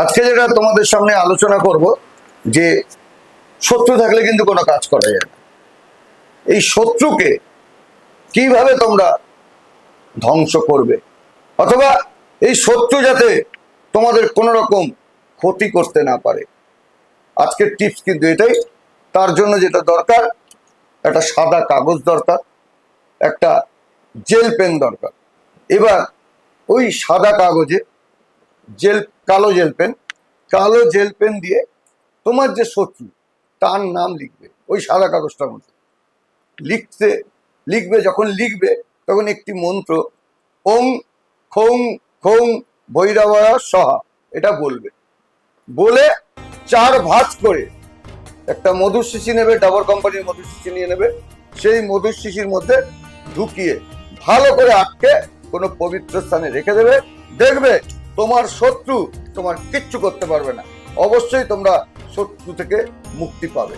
আজকে যেটা তোমাদের সামনে আলোচনা করব, যে শত্রু থাকলে কিন্তু কোনো কাজ করা যায় না। এই শত্রুকে কীভাবে তোমরা ধ্বংস করবে? অথবা এই শত্রু যাতে তোমাদের কোনো রকম ক্ষতি করতে না পারে। আজকের টিপস কিন্তু এটাই। তার জন্য যেটা দরকার, একটা সাদা কাগজ দরকার, একটা জেল পেন দরকার। এবার ওই সাদা কাগজে জেল কালো জেল পেন কালো জেল পেন দিয়ে তোমার যে শত্রু, তার নাম লিখবে, ওই সাদা কাগজটার মধ্যে। লিখতে, লিখবে, যখন লিখবে, তখন একটি মন্ত্র, ওং খং খং ভৈরবয়া সহা, এটা বলবে। বলে চার ভাঁজ করে একটা মধুর শিশি নেবে ডাবর কোম্পানির মধুর শিশি নিয়ে নেবে, সেই মধুর শিশির মধ্যে ঢুকিয়ে ভালো করে আটকে কোনো পবিত্র স্থানে রেখে দেবে, দেখবে তোমার শত্রু তোমার কিচ্ছু করতে পারবে না। অবশ্যই তোমরা শত্রু থেকে মুক্তি পাবে।